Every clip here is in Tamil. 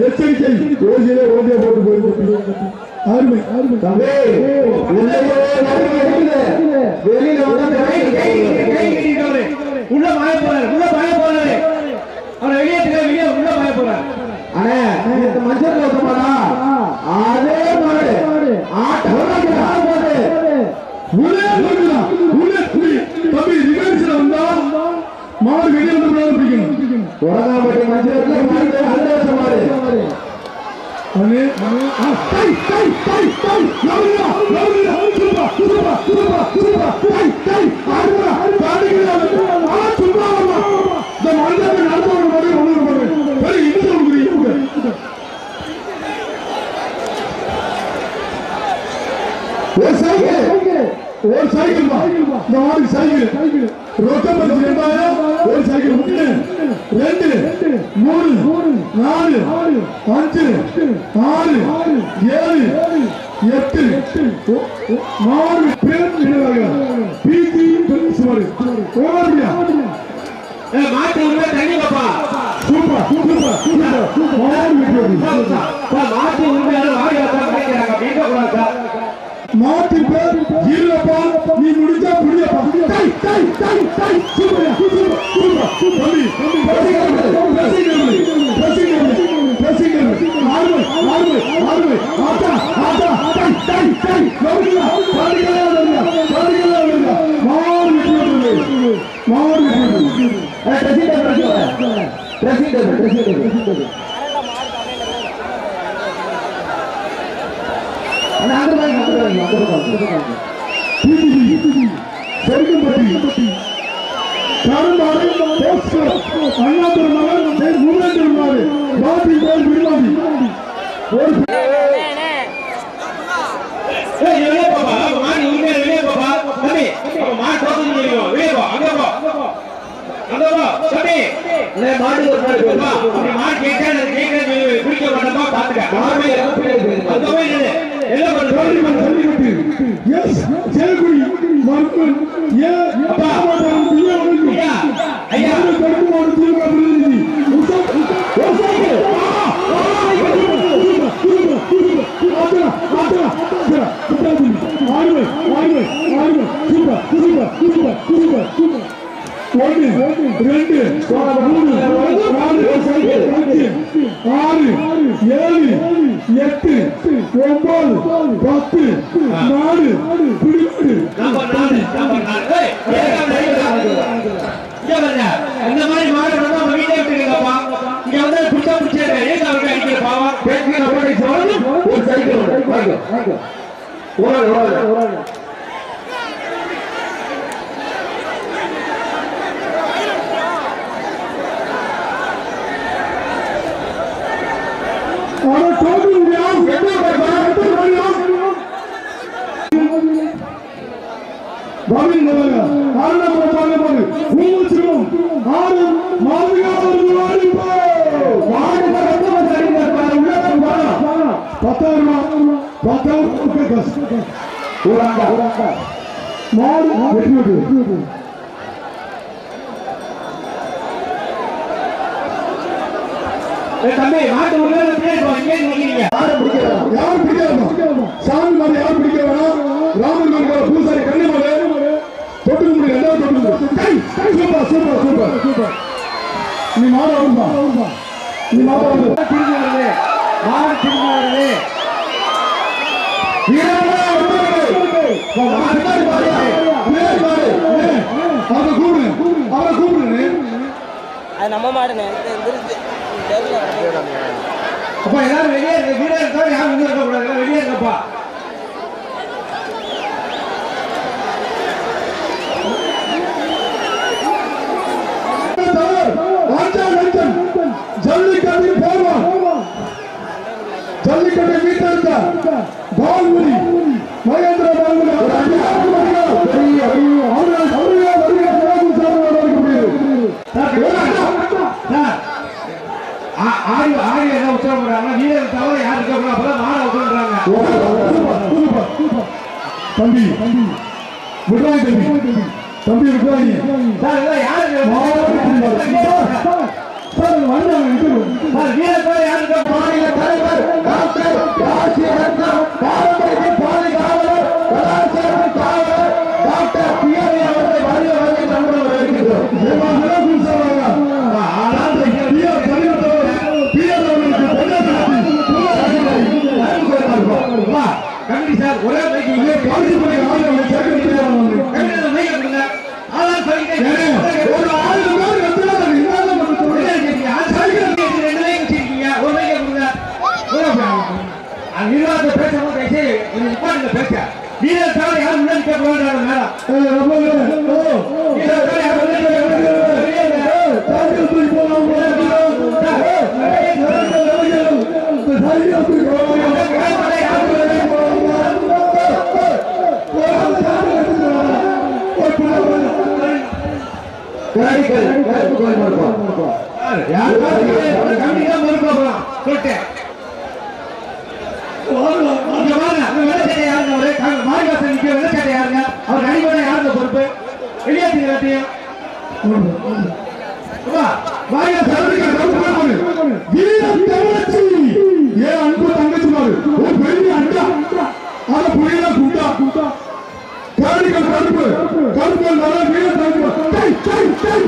எச்சரிக்கை. ஓசியிலே ஓட்டிய போட்டு போயிருக்கு அருமை அருமை தம்பி. வெளியில உள்ள மாய போறாரு உள்ள மாய போறாரு அவரை வெளியேற்றுங்க வெளியே உள்ள மாய போறாரு அண்ணே இந்த மஞ்சள் கோசமாடா அதே மாடு ஆட்டம் போது உள்ளே போட்டுக்கலாம் உள்ளே புடி தம்பி ரிவர்ஸ்ல வந்தா மாடு வெளியே வந்து பிடிக்கணும் உலகாம்பட்டி மஞ்சள் மாடு அந்த வருஷம் மாடு அண்ணே ஆ, டை டை டை டை லவுலியா லவுலியா சுப்பா சுப்பா சுப்பா சுப்பா டை டை ஆடுறா பாடிங்களா ஆ சுப்பா அம்மா இந்த மனிதன் நடந்து வர மாதிரி ஒண்ணு பாருங்க சரி இது சொல்றீங்க ஒரு சைக்கிள் ஒரு சைக்கிள் வா இந்த மாதிரி சைக்கிள் சைக்கிள் ரொக்கம் பரிசு ரெண்டாயிரம் ஒரு சைக்கிள் ஒன்று ரெண்டு மூணு நாலு அஞ்சு ஆறு ஏழு எட்டு ஒ- ஒ- நாலு பேர் நினைவாக பிடி சுமார் ஓடியா ஏ, மாட்டு உள்ள தண்ணி பாப்பா சூப்பர் சூப்பர் சூப்பர் மாடு உண்மையான வாடி வச்சா கிடைக்கிறாங்க வீட்டை கூடாது இல்லப்பா நீ முடிஞ்சா புரியப்பா டை டை டை டை சூப்பர் சூப்பர் சூப்பர் தம்பி தம்பி ஆட்டா ஆட்டா டை டை டை கரும்பாடு போஸ்டர் அண்ணாதுரை மகன் முருகன் பாதி கோல் விரும்பாதி ஒரு எஸ் ஜெயக்குடி மருத்துவன் ஏ பிஏ ஒழுங்கு ஐயா, ஐயா. மாடு திமுக பிரதிநிதி உசப் உசப் ஒன்று ரெண்டு மூணு நாலு அஞ்சு ஆறு ஏழு எட்டு ஒன்பது பத்து நாலு பாருங்க. இந்த மாதிரி மாடு நம்ம வீட்டை விட்டுருங்கப்பா. இங்க வந்து புடிச்சா புடிச்சிருங்க. ஏன் அவருக்கு அடிக்கிற பாவம்? பேசுகிற போட்டு சைக்கிள் ஒன்று வாங்க ஓடாது ஓடாது ஆனா டோபி தம்பி மாட்டு உள்ள யாரும் சாமி மாதிரி யாரும் Raman super super super super நீ மாட வரும்பா நீ மாட வந்து திரும்பி வருது. மாடு திரும்பி வருது. அது நம்ம மாடுனே அப்பா எல்லாரும் வெளியே இருங்க. இருக்கா? யாரும் இருக்கக்கூடாது. வெளியே ராஜா லஞ்சன் ஜல்லிக்கட்டு போவான் ஜல்லிக்கட்டை மீட்டெடுத்த பால்முடி மகேந்திர பால்முடி அவர் அடியாருக்கு வருகிறார். அவர்கள் அவர்களே வருகிறார். சிவப்பு சாமி வரவேற்கப்படுகிறது. சார், ஆ- ஆடி ஆடி என்ன உத்தரவு போடுறாங்க வீரர் தவிர யாரும் இருக்கக்கூடாது அப்பதான் மாட உட்காந்துறாங்க சூப்பர், சூப்பர், சூப்பர். தம்பி. தம்பி விடுவாங்க தம்பி தம்பி விடுவாங்க வீரர்கள் யாருக்கு மாநில தலைவர் டாக்டர் ராசி ரத்னம் பாரம்பரிய பொறுப்பு? வெளியேத்துங்க எல்லாத்தையும். அப்பா, மாரிவாசல் வீரத் தமிழச்சி. ஏன் அன்பு தங்கச்சிமாரு? ஒரு பெரிய அண்டா. அத புரியல குண்டா. கரடிகள் கருப்பு. கருப்புகள் நல்லா வீரத் தமிழ். டேய், டேய், டேய். சூப்பர்யா. ஆத்தாடியா. ஆ, சீனியர் பாரு. ஆத்தா. மாறு வெட்டியா பாரு. அங்க விட்டு. கரடிகள். பாசிட்டு பாரு. வீரத் தமிழ் சீனியரா. மாறு வெட்டியா அங்க விட்டு. கொல்லையில் சுரேந்திரபாய் மாட்டின் பேர் ரோலக்ஸ்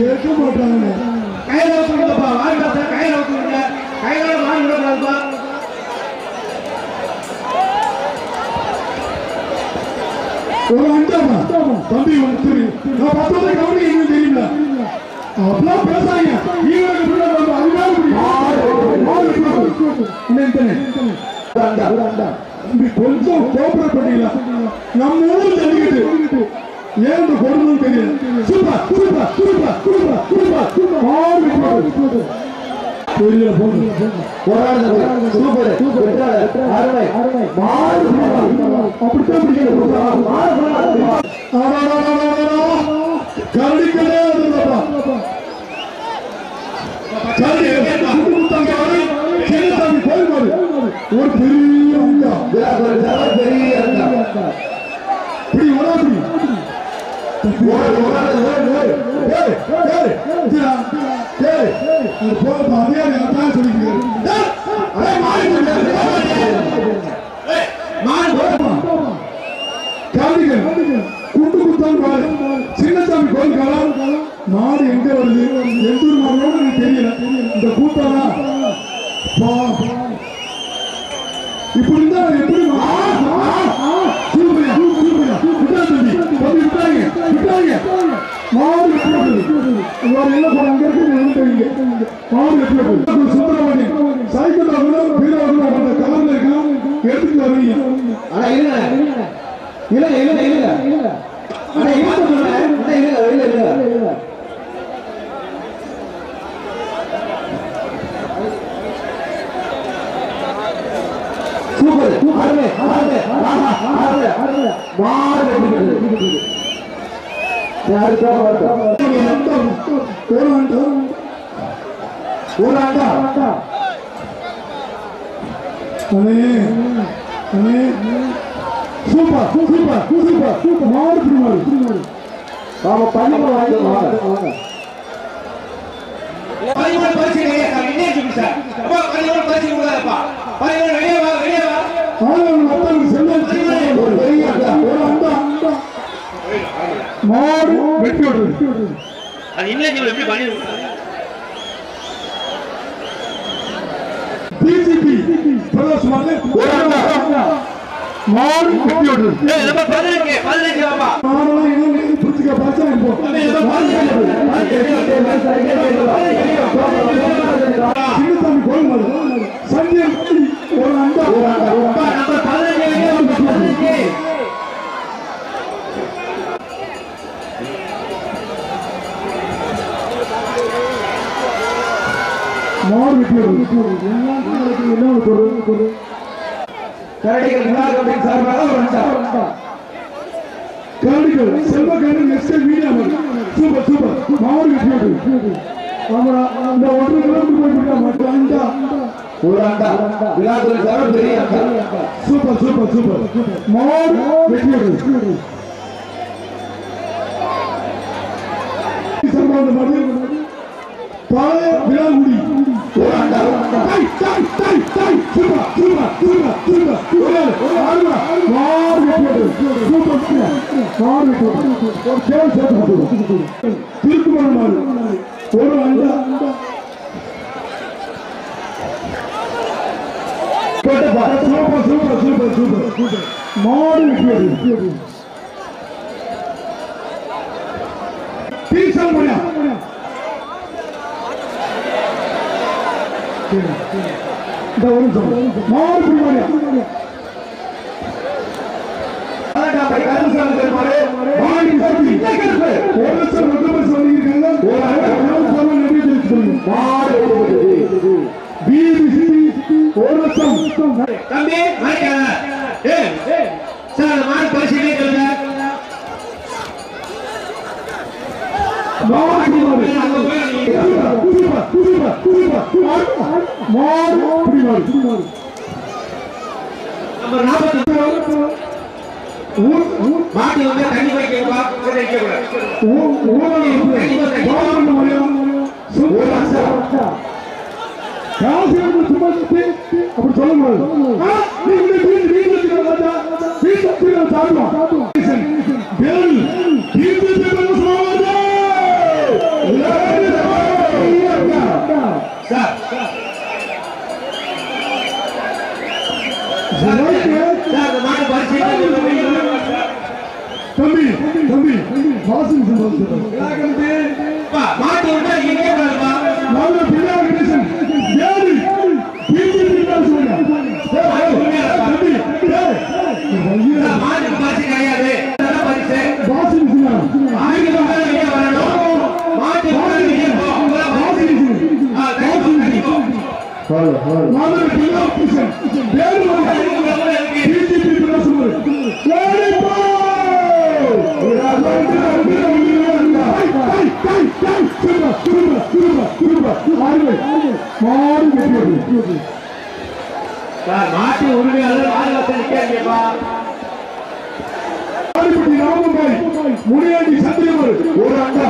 கேட்க மாட்டாங்க கையில ஊத்துங்கப்பா, கையில கையில மாறி ஒரு அண்டாமா தம்பி உனக்கு தெரியும் நான் பத்தொன்பது கவனி இன்னும் தெரியுங்களா அப்படிலாம் பேசாங்க கொஞ்சம் கோபரேட் பண்ணீங்களா நம்ம ஊர் தள்ளிக்கிட்டு ஏன் இந்த கொடுமை தெரியல super super super super super super பெரிய தெரியல போங்க ஒரு சூப்பர். வெற்றாளர் அருமை. மாறு அப்படித்தான் பிடிக்கணும் ஒரு பெரிய உண்டா பெரிய இப்படி வராது ஓடு, ஓடு, ஓடு, ஓடு. ஏய் ஏய் திரா ஏய் அது போறப்ப அதே நான் சொல்லிக்கிறேன் ஏய் அடே மாறி காந்திகள் குண்டு குத்தான் பாரு சின்னசாமி கோயில் காலம் மாடு எங்க வருது எந்தூர் மாடோட எனக்கு தெரியல இந்த கூத்தானா பா இப்படி இருந்தா எப்படி மா- ஆ, ஆ, ஆ, சூப்பர்யா, சூப்பர்யா. விட்டா தம்பி, தம்பி விட்டாங்க, விட்டாங்க. மாடு எப்படி வருது? வேற என்ன போற அங்க இருக்கு நீங்க தெரியுங்க. மாடு எப்படி வருது? சுந்தரமணி சைக்கிள் ஆகணும் பீராகணும் அந்த கலர்ல இருக்கான் எடுத்துட்டு வரீங்க ஆனா இல்ல இல்ல இல்ல இல்ல ஆனா இல்ல இல்ல இல்ல இல்ல இல்ல சூப்பர் சூப்பர் சூப்பர் சூப்பர். மாடு பிடி மாடு நாம பண்ணிட்டு வாங்க. வாங்க. பதிமூணு பரிசு இல்லையே, சார், இன்னே இருக்கு சார். அப்பா, பதிமூணு பரிசு. பதிமூணு வெளியே வா, வெளியே வா. ஒரு பெரிய மாடு வெட்டி விடுறது. அது எப்படி பிரதோஷ் வெட்டி விடுறது ஏய், நம்ம பதினஞ்சு, பதினஞ்சு வாப்பா. மாடெல்லாம் இன்னும் பிடிச்சிக்க பிரச்சனை இப்போ சின்னசாமி கோயில் மாடு சஞ்சய் ஒரு அண்டா ஒரு அண்டா நம்ம கரடிகள் விழா கமிட்டி சார்பாக ஒரு கரடிகள் செல்வ கரடி நெக்ஸ்ட் மீடியா சூப்பர் சூப்பர். மாவட்ட வெற்றியோடு ஆமா அந்த ஒன்றரை கிலோமீட்டர் போயிட்டு மட்டும். அண்டா. ஒரு அண்டா. விழாக்குள்ள சார் பெரிய அண்டா. Super super super. மாவட்ட வெற்றியோடு சர்வாந்த மாதிரி பழைய விழாங்குடி டை சூப்பர் சூப்பர் சூப்பர் சூப்பர் ஒரு ஆறுமா சூப்பர் ஒரு சேர்த்து ஒரு சூப்பர் சூப்பர் சூப்பர் சூப்பர் மாடு வெற்றியோடு பீசல் முடியா இந்த ஒரு நிமிஷம் மாடு பிடிமாடியா பதினெட்டாம் படி கருமசாமி பெருமாளே மாடி சக்தி ஒரு லட்சம் ரெண்டு பஸ் வாங்கியிருக்காங்க ஒரு ஆயிரம் சமம் நன்றி தெரிவிச்சுக்கணும் மாடு ஓடுகிறது பிபிசி ஒரு லட்சம் தம்பி ஏய் சார் மாடு பரிசீலனை மாடு புதுமா மாடு. பிடிமாடு மாட்டு வந்து தண்ணி வைக்க அப்படி சொல்ல முடியாது ஆ, நீ இப்படி வீடு வீடு வச்சுக்கிற ராஜா. வீடு வச்சுக்கிற சாப்பிடுவா. வேல், வீடு வச்சுக்கிற சமாஜா. சார் சார் அந்த மாட்டு பரிசீலனை சொல்லுங்க தம்பி தம்பி வாசன் சொல்றாங்க பா, மாட்டு வந்து இங்கே கூடாதுப்பா நாங்க பிள்ளையார் கணேசன் ஏழு பிஜேபி சொல்லுங்க தம்பி ஏய், ஐயா, சார், மாட்டுக்கு பரிசு கிடையாது அதான் பரிசு வாசன் சொன்னாங்க ஆங்கிலம் மேல வெளியே வரணும் மாட்டு மேல வெளியே போ அப்பதான் பரிசு. ஆ, தண்ணி போ, தண்ணி போ. நாங்க பிள்ளையார் கணேசன் ஏழு தண்ணி உள்ள கூட இருக்கு. பிஜேபி சொல்லுங்க ஏழு போ மாடு சார், நாலு லட்சம் நிக்காதீங்கப்பா. முனியாண்டி சந்திரவர் ஒரு அண்டா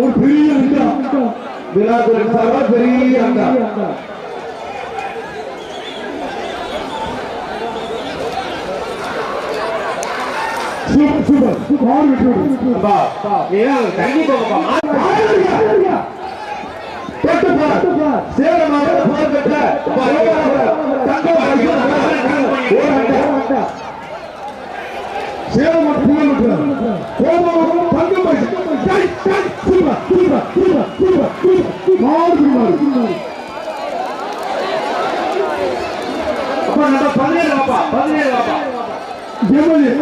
ஒரு பெரிய அண்டா விழாக்குள்ள சார் பெரிய அண்டா சூப்பர் சூப்பர். வெற்றி. அப்பா, நீதான் தண்ணி போங்கப்பா. மாட்டு தொட்டுப்பா சேலம் மாவட்ட புகழ்பெற்ற பரவாயில்ல தங்க பரிசு ஒரு அண்டா சேலம் மற்றும் புகழ்பெற்ற கோபம் தங்க பரிசு டை, tie, super super super super super மாடு மாடு அப்பா, நம்ம பதினேழு வாப்பா, பதினேழு வாப்பா. எம்எல்ஏ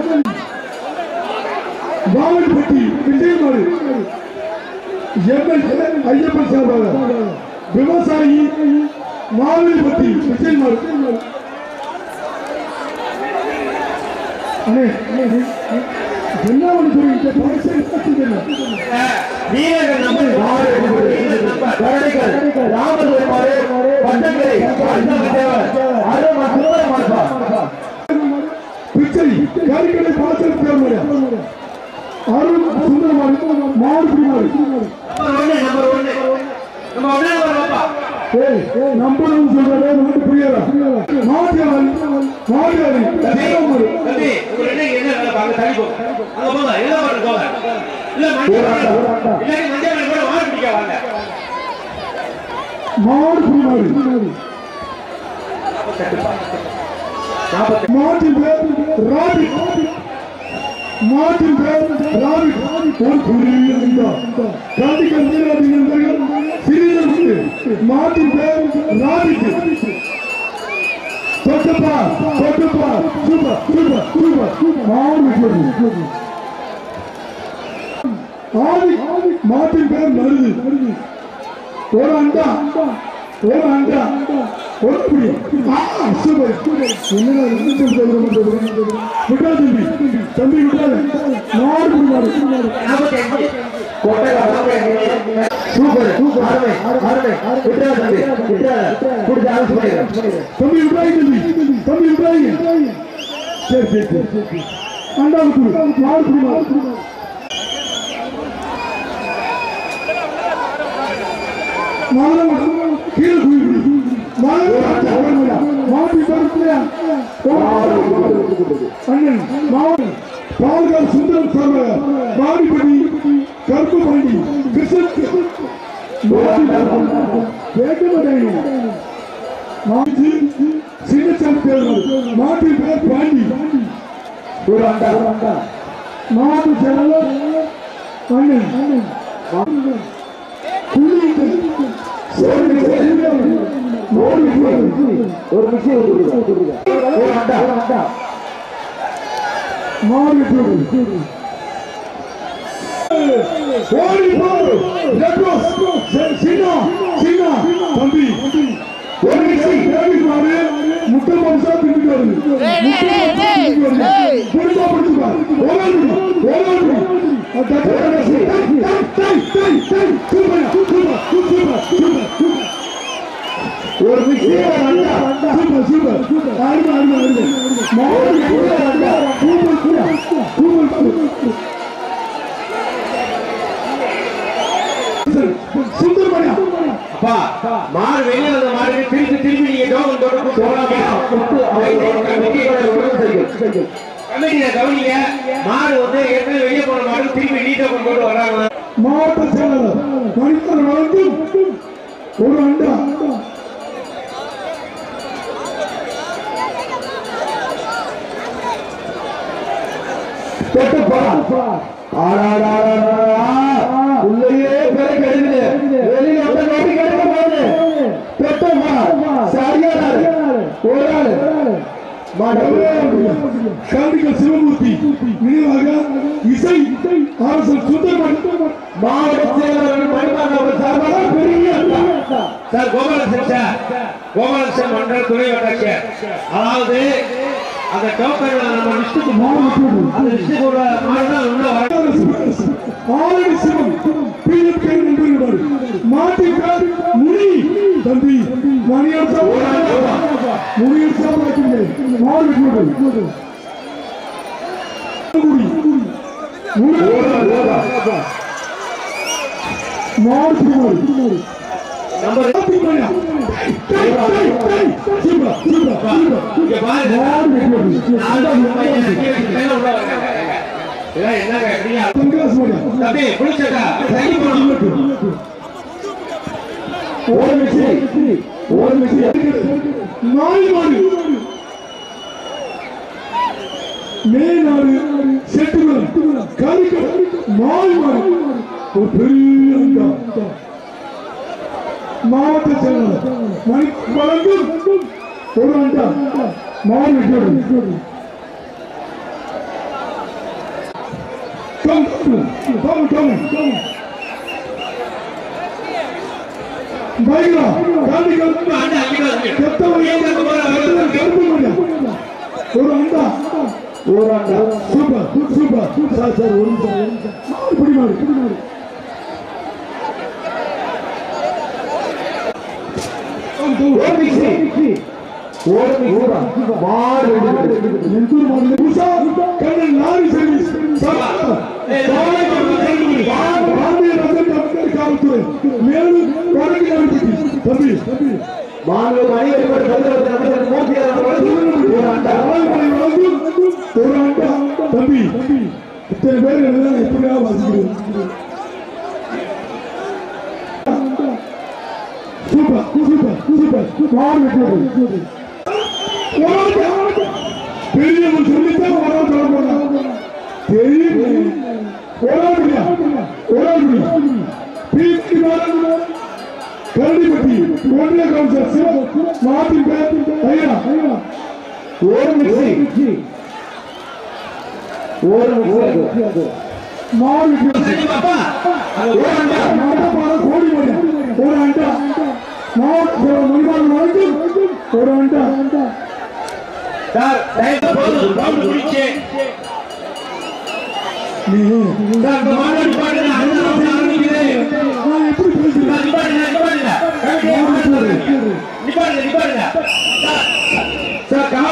வாவல்பட்டி விஜயமாறு எம்எல்ஏ ஐயப்பன் சார்பாக விவசாயி மாவல்பட்டி விஜயமாறு அண்ணே அண்ணே, நீ- நீ- என்ன ஒன்று சொல்லிட்டு பரிசு வீரர்கள் நம்ம வீரர்கள் நம்ம. பட்டங்களை பிச்சை கறிக்கடை பாசல் அருண் நம்பர் ஒண்ணு, நம்பர் ஒண்ணு. நம்ம ஒண்ணே வரப்பா நம்பணும் சொல்றதே நமக்கு புரியல. மணி கூட மாடு. மாடு மாட்டின் பேர் ராபி மாட்டின் பேர் ராபி ஒரு புரிய காந்திகள் நீராடி நண்பர்கள் சிறிய மாட்டு பேர் ராபி தொட்டுப்பா தொட்டுப்பா சூப்பர் சூப்பர் சூப்பர். சூப்பர் ஆதி மாட்டின் பேர் மருது ஒரு அண்டா ஒரு அண்டா ஒரு புடி சூப்பர். என்னடா இது சொல்றது விட்டா தம்பி தம்பி விட்டாத மாடு புடி மாடு சூப்பர் சூப்பர் அருமை அருமை விட்டுறா தம்பி விட்டுறா பிடிச்ச அரசு பண்ணிடுறேன் தம்பி விட்டாய் தம்பி தம்பி விட்டாய் சரி சரி சரி கீழே குடி அண்ணன் சுந்தரம் கருப்பு பாண்டி கிருஷ்ணன் கேட்க மாட்டேங்க மாற்றி சின்னச்சாமி தேர்தல் மாட்டின் பேர் பாண்டி ஒரு அண்டா ஒரு அண்டா மாவட்ட செயலாளர் அண்ணன் புள்ளி ஒரு மிக்சி ஒரு ஓடி போடு லெட்ரோஸ் சின்னா சின்னா தம்பி. ஒரு நிமிஷம். தேவி மாடு முட்டை மாம்சா தின்னுட்டாரு புடிச்சா புடிச்சுப்பா ஓடாது ஓடாது ஒரு அண்டா சூப்பர் சூப்பர் சூப்பர் ஆடுமா ஆடுமா ஆடுமா மாடு சூப்பர் அண்டா சூப்பர் சூப்பர் சூப்பர் சுந்தரமணியா அப்பா மாடு வெளியே வந்த மாடு திருப்பி திருப்பி நீங்க டோக்கன் போட்டு போகலாமா கமிட்டியில கவனிங்க. மாடு வந்து ஏற்கனவே வெளியே போன மாடு திரும்பி நீ டோக்கன் போட்டு வராங்க. மாவட்ட செயலாளர் மணித்தர் வழங்கும் ஒரு அண்டா தொட்டு பெரை கெடுக்குது வெளியில வந்த நோட்டி கெடுக்க போகுது தொட்டு போறா சரியான ஆளு. ஒரு ஆளு காந்திகள் சிவமூர்த்தி நினைவாக இசை அரசர் சுந்தரமணி மாவட்ட செயலாளர் பெரிய. Sir Gopalakrishnan sir. கோபாலகிருஷ்ணன் மன்ற துணை வட்டாட்சியர் அதாவது அந்த டோக்கன் நம்ம அந்த லிஸ்ட்டுக்கு உள்ள வர ஆரணி சிவம் பேர் முனி. தம்பி சரி போகணும் ஒரு மிக்சி ஒரு மிக்சி நாலு மாடு. மேனாடு செட்டுமலம் கலிக்கல் நாலு ஒரு பெரிய அங்கா மாவட்ட செயலாளர் மணி வழங்கும். ஒரு அண்டா மாடு வெட்டோடு Come, come, come, come. அங்கே வந்து ஒரு அண்டா. ஒரு அண்டா. சூப்பர் சூப்பர் சார் சார் ஒரு நிமிஷம் ஒரு நிமிஷம். மாடு பிடி மாடு பிடி மாடு. ஒரு மிக்சி ஒரு மிக்சி மாடு வெடிக்குது. எந்தூர் மாடு புதுசா கண்ணன் லாரி சர்வீஸ் பாரதிய ரத்தன் தமிழர் காவல்துறை மேலும் வடக்கு நடைபெற்று தம்பி தம்பி மாண்பு மணியடிப்படை பதினெட்டு அமைச்சர் மூர்த்தி அவர்கள் ஒரு அண்டா தகவல்களை வழங்கும் ஒரு அண்டா தம்பி இத்தனை பேர் எழுத எப்படியா வாசிக்கிறேன் சூப்பர் சூப்பர் சூப்பர் மாடு வெட்டுவது பெரியவன் சொல்லித்தான் வர சொல்ல போறான் தெரியும் கரடிப்பட்டி ஒன்றிய கவுன்சிலர் சிவ மாத்தின் பேர் ஐயா. ஒரு மிக்சி ஒரு மிக்சி அண்டா. கோடி ஒரு அண்டா. மாவட்ட மணிமான் வழங்கும் ஒரு வந்துட்டா சார் டைம் போதும். ரவுண்ட் முடிச்சு. நீ. சார் அடுத்த ரவுண்ட் ஆரம்பிக்குது நான் எப்படி பேசுறேன்? சார், நிப்பாட்டுங்க